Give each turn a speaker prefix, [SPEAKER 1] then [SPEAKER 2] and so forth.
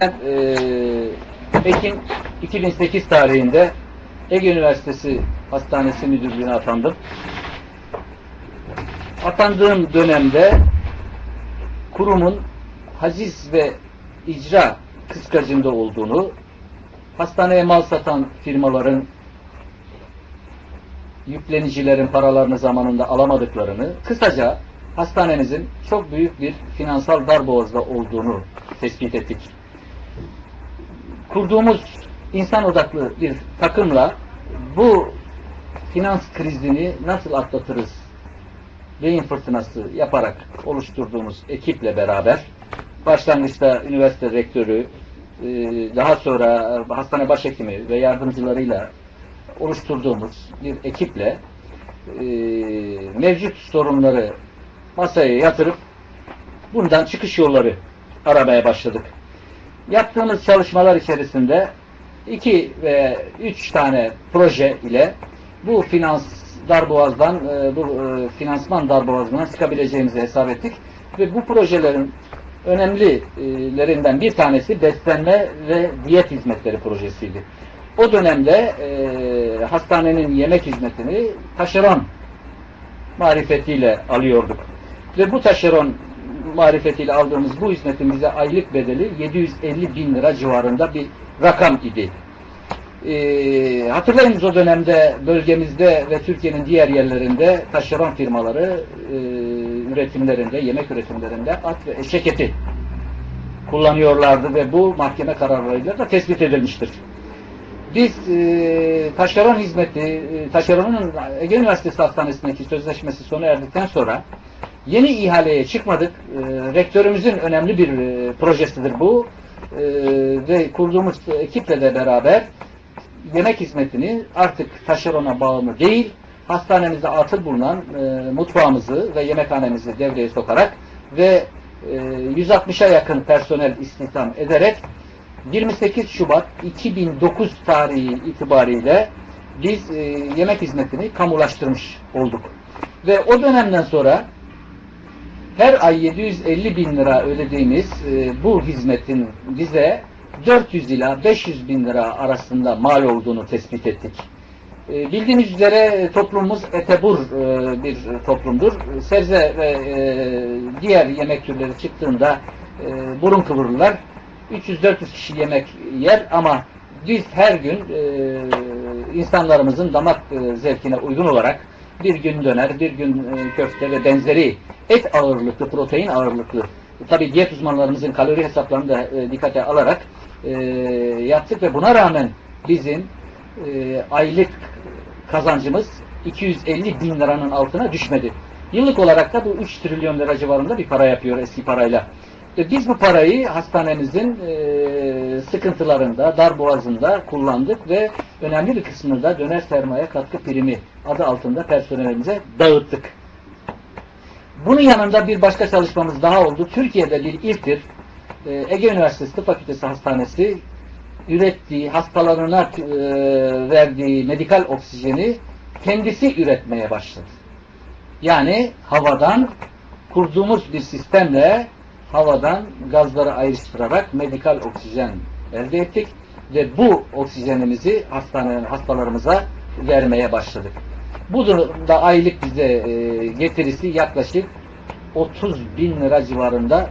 [SPEAKER 1] Ben eee, Ekim 2008 tarihinde Ege Üniversitesi Hastanesi Müdürlüğü'ne atandım. Atandığım dönemde kurumun haciz ve icra kıskacında olduğunu, hastaneye mal satan firmaların yüklenicilerin paralarını zamanında alamadıklarını, kısaca hastanemizin çok büyük bir finansal darboğazda olduğunu tespit ettik. Kurduğumuz insan odaklı bir takımla bu finans krizini nasıl atlatırız beyin fırtınası yaparak oluşturduğumuz ekiple beraber başlangıçta üniversite rektörü, e, daha sonra hastane başhekimi ve yardımcılarıyla oluşturduğumuz bir ekiple e, mevcut sorunları masaya yatırıp bundan çıkış yolları aramaya başladık. Yaptığımız çalışmalar içerisinde iki ve üç tane proje ile bu finans darboğazdan, e, bu e, finansman darboğazından çıkabileceğimizi hesap ettik. Ve bu projelerin önemlilerinden bir tanesi beslenme ve diyet hizmetleri projesiydi. O dönemde e, hastanenin yemek hizmetini taşeron marifetiyle alıyorduk. Ve bu taşeron marifetiyle aldığımız bu hizmetin bize aylık bedeli 750 bin lira civarında bir rakam idi. Ee, hatırlayınız o dönemde bölgemizde ve Türkiye'nin diğer yerlerinde taşeron firmaları e, üretimlerinde, yemek üretimlerinde at ve eşek eti kullanıyorlardı ve bu mahkeme kararlarıyla da tespit edilmiştir. Biz e, taşeron hizmeti, e, taşeronun Ege Üniversitesi Hastanesi'ndeki sözleşmesi sona erdikten sonra yeni ihaleye çıkmadık. E, rektörümüzün önemli bir e, projesidir bu. E, ve kurduğumuz ekiple de beraber yemek hizmetini artık taşerona bağımlı değil, hastanemizde atıl bulunan e, mutfağımızı ve yemekhanemizi devreye sokarak ve e, 160'a yakın personel istihdam ederek 28 Şubat 2009 tarihi itibariyle biz e, yemek hizmetini kamulaştırmış olduk. Ve o dönemden sonra her ay 750 bin lira ödediğimiz e, bu hizmetin bize 400 ila 500 bin lira arasında mal olduğunu tespit ettik. E, bildiğiniz üzere toplumumuz etebur e, bir toplumdur. Sebze ve e, diğer yemek türleri çıktığında e, burun kıvırırlar. 300-400 kişi yemek yer ama biz her gün e, insanlarımızın damak e, zevkine uygun olarak bir gün döner, bir gün e, köfte ve benzeri et ağırlıklı, protein ağırlıklı tabi diyet uzmanlarımızın kalori hesaplarını da e, dikkate alarak e, yaptık ve buna rağmen bizim aylık kazancımız 250 bin liranın altına düşmedi. Yıllık olarak da bu 3 trilyon lira civarında bir para yapıyor eski parayla. E, biz bu parayı hastanemizin e, sıkıntılarında, darboğazında kullandık ve önemli bir kısmını da döner sermaye katkı primi adı altında personelimize dağıttık. Bunun yanında bir başka çalışmamız daha oldu. Türkiye'de bir ilktir. Ee, Ege Üniversitesi Tıp Fakültesi Hastanesi ürettiği, hastalarına e, verdiği medikal oksijeni kendisi üretmeye başladı. Yani havadan kurduğumuz bir sistemle havadan gazları ayrıştırarak medikal oksijen elde ettik ve bu oksijenimizi hastane, hastalarımıza vermeye başladık. Bu durumda aylık bize e, getirisi yaklaşık 30 bin lira civarında